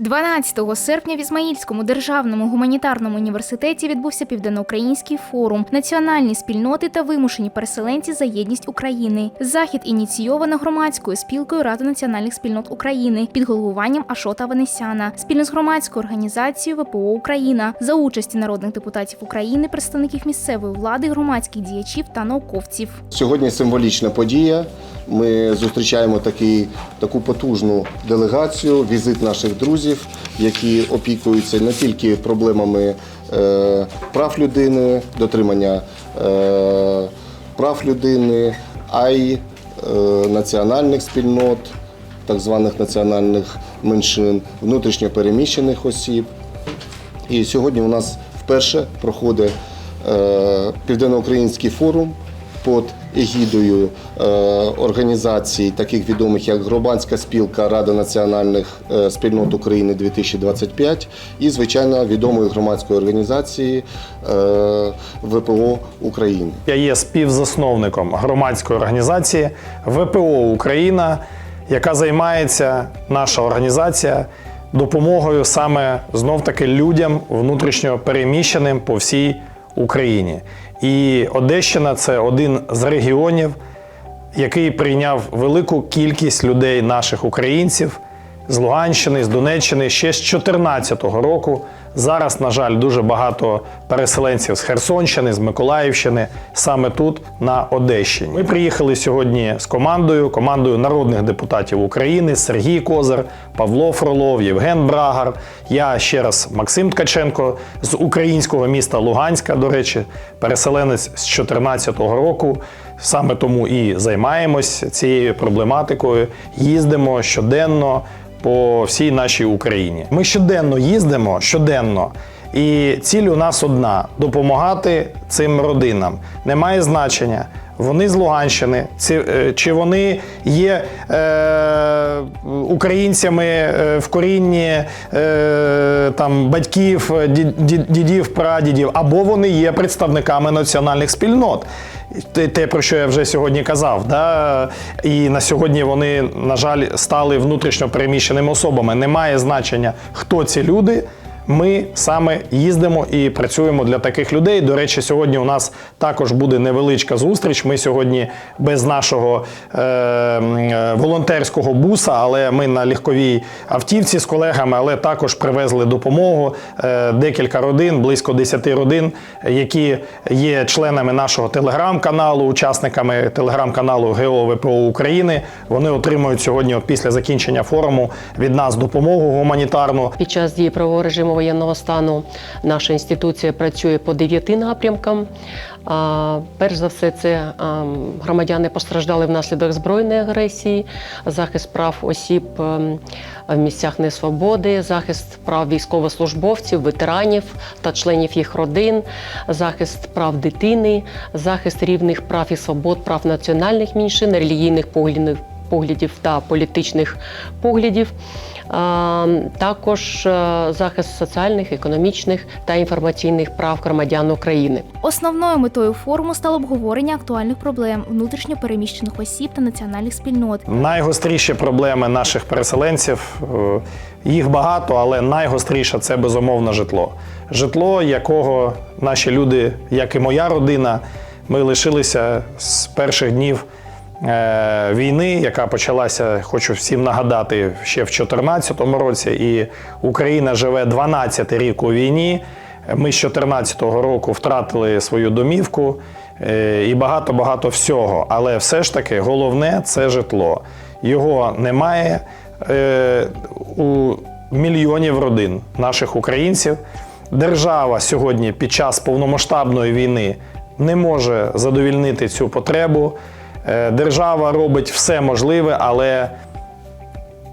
12 серпня в Ізмаїльському державному гуманітарному університеті відбувся південноукраїнський форум Національні спільноти та вимушені переселенці за єдність України. Захід ініційовано громадською спілкою Ради національних спільнот України під головуванням Ашота Ванесяна, спільно з громадською організацією ВПО Україна за участі народних депутатів України, представників місцевої влади, громадських діячів та науковців. Сьогодні символічна подія. Ми зустрічаємо такий, таку потужну делегацію, візит наших друзів, які опікуються не тільки проблемами е, прав людини, дотримання е, прав людини, а й е, національних спільнот, так званих національних меншин, внутрішньо переміщених осіб. І сьогодні у нас вперше проходить е, південноукраїнський форум під егідою е, організацій, таких відомих як Громадська спілка Рада національних е, спільнот України 2025 і, звичайно, відомої громадської організації е, ВПО України. Я є співзасновником громадської організації ВПО Україна, яка займається наша організація допомогою саме знов таки людям внутрішньо переміщеним по всій Україні. І Одещина це один з регіонів, який прийняв велику кількість людей, наших українців з Луганщини, з Донеччини ще з 2014 року. Зараз, на жаль, дуже багато переселенців з Херсонщини, з Миколаївщини, саме тут, на Одещині. Ми приїхали сьогодні з командою, командою народних депутатів України Сергій Козар, Павло Фролов, Євген Брагар. Я ще раз Максим Ткаченко з українського міста Луганська, до речі, переселенець з 2014 року. Саме тому і займаємось цією проблематикою. Їздимо щоденно по всій нашій Україні. Ми щоденно їздимо, щоденно. І ціль у нас одна допомагати цим родинам. Немає значення. Вони з Луганщини, е, чи вони є е, українцями е, в корінні е, там, батьків, ді- дідів, прадідів, або вони є представниками національних спільнот. Те, те, про що я вже сьогодні казав, да? і на сьогодні вони, на жаль, стали внутрішньо переміщеними особами. Немає значення, хто ці люди. Ми саме їздимо і працюємо для таких людей. До речі, сьогодні у нас також буде невеличка зустріч. Ми сьогодні без нашого е, волонтерського буса, але ми на легковій автівці з колегами, але також привезли допомогу. Е, декілька родин, близько 10 родин, які є членами нашого телеграм-каналу, учасниками телеграм-каналу ГО ВПО України. Вони отримують сьогодні, після закінчення форуму, від нас допомогу гуманітарну. Під час дії правового режиму воєнного стану наша інституція працює по дев'яти напрямкам. Перш за все, це громадяни постраждали внаслідок збройної агресії, захист прав осіб в місцях несвободи, захист прав військовослужбовців, ветеранів та членів їх родин, захист прав дитини, захист рівних прав і свобод, прав національних меншин, релігійних поглядів поглядів та політичних поглядів, також е, захист соціальних, економічних та інформаційних прав громадян України. Основною метою форуму стало обговорення актуальних проблем внутрішньо переміщених осіб та національних спільнот. Найгостріші проблеми наших переселенців е, їх багато, але найгостріше це безумовно житло. Житло, якого наші люди, як і моя родина, ми лишилися з перших днів війни, яка почалася, хочу всім нагадати, ще в 2014 році. І Україна живе 12 рік у війні. Ми з 2014 року втратили свою домівку е, і багато-багато всього. Але все ж таки головне це житло. Його немає е, у мільйонів родин наших українців. Держава сьогодні під час повномасштабної війни не може задовільнити цю потребу. Е, Держава робить все можливе, але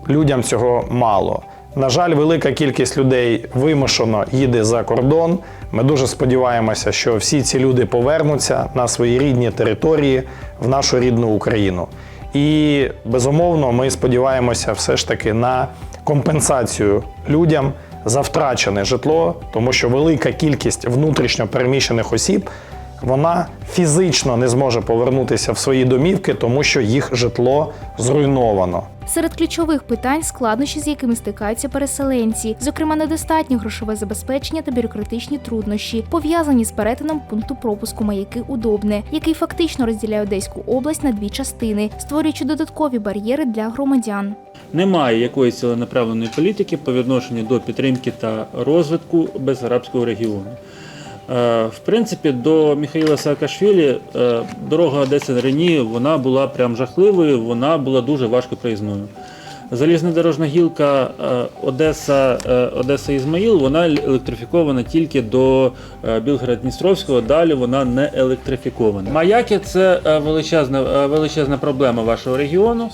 людям цього мало. На жаль, велика кількість людей вимушено їде за кордон. Ми дуже сподіваємося, що всі ці люди повернуться на свої рідні території в нашу рідну Україну. І безумовно, ми сподіваємося все ж таки на компенсацію людям за втрачене житло, тому що велика кількість внутрішньо переміщених осіб вона фізично не зможе повернутися в свої домівки, тому що їх житло зруйновано. Серед ключових питань складнощі, з якими стикаються переселенці, зокрема недостатнє грошове забезпечення та бюрократичні труднощі, пов'язані з перетином пункту пропуску маяки Удобне, який фактично розділяє Одеську область на дві частини, створюючи додаткові бар'єри для громадян. Немає якоїсь ціленаправленої політики по відношенню до підтримки та розвитку безарабського регіону. Е, В принципі, до Михайла Саакашвілі е, дорога Одеса Рені вона була прям жахливою, вона була дуже важко проїзною. Залізнодорожна гілка е, Одеса, Одеса Ізмаїл, вона електрифікована тільки до Білгород-Дністровського, далі вона не електрифікована. Маяки це величезна, величезна проблема вашого регіону.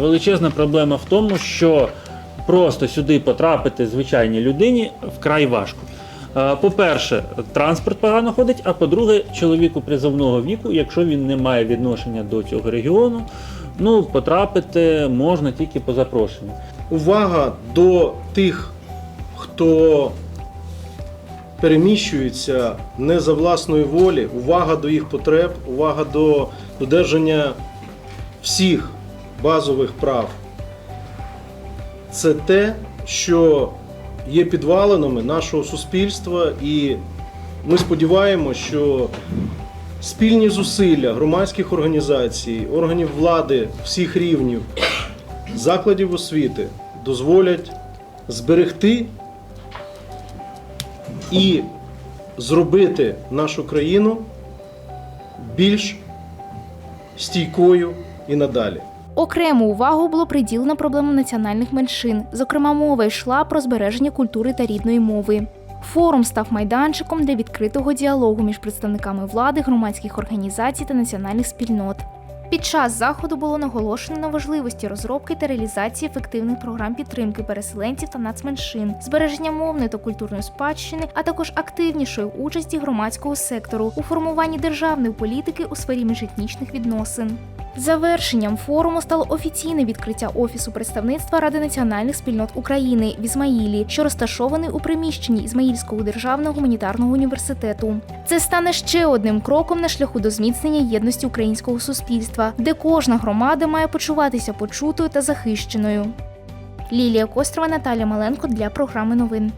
Величезна проблема в тому, що просто сюди потрапити звичайній людині вкрай важко. Е, По-перше, транспорт погано ходить, а по-друге, чоловіку призовного віку, якщо він не має відношення до цього регіону, ну потрапити можна тільки по запрошенню. увага до тих, хто переміщується не за власної волі, увага до їх потреб, увага до додержання всіх базових прав. Це те, що є підвалинами нашого суспільства, і ми сподіваємося, що спільні зусилля громадських організацій, органів влади всіх рівнів закладів освіти дозволять зберегти і зробити нашу країну більш стійкою і надалі. Окрему увагу було приділено проблемам національних меншин. Зокрема, мова йшла про збереження культури та рідної мови. Форум став майданчиком для відкритого діалогу між представниками влади, громадських організацій та національних спільнот. Під час заходу було наголошено на важливості розробки та реалізації ефективних програм підтримки переселенців та нацменшин, збереження мовної та культурної спадщини, а також активнішої участі громадського сектору у формуванні державної політики у сфері міжетнічних відносин. Завершенням форуму стало офіційне відкриття офісу представництва Ради національних спільнот України в Ізмаїлі, що розташований у приміщенні Ізмаїльського державного гуманітарного університету. Це стане ще одним кроком на шляху до зміцнення єдності українського суспільства, де кожна громада має почуватися почутою та захищеною. Лілія Кострова, Наталя Маленко для програми новин.